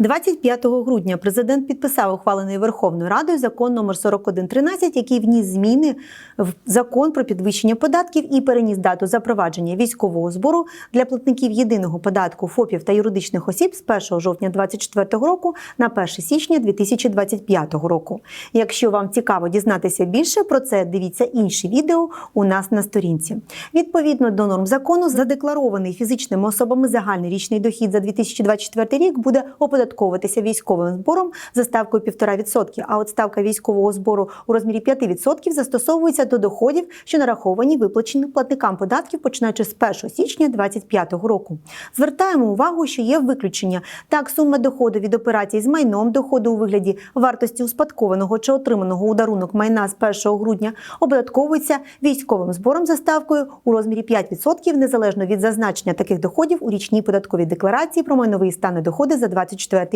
25 грудня президент підписав ухвалений Верховною Радою закон номер 4113, який вніс зміни в закон про підвищення податків і переніс дату запровадження військового збору для платників єдиного податку ФОПів та юридичних осіб з 1 жовтня 2024 року на 1 січня 2025 року. Якщо вам цікаво дізнатися більше про це, дивіться інші відео у нас на сторінці. Відповідно до норм закону, задекларований фізичними особами загальний річний дохід за 2024 рік буде оподатковуватися військовим збором за ставкою 1,5%, а от ставка військового збору у розмірі 5% застосовується до доходів, що нараховані виплачені платникам податків, починаючи з 1 січня 2025 року. Звертаємо увагу, що є виключення. Так, сума доходу від операцій з майном доходу у вигляді вартості успадкованого чи отриманого у дарунок майна з 1 грудня оподатковується військовим збором за ставкою у розмірі 5% незалежно від зазначення таких доходів у річній податковій декларації про майновий стан доходи за 24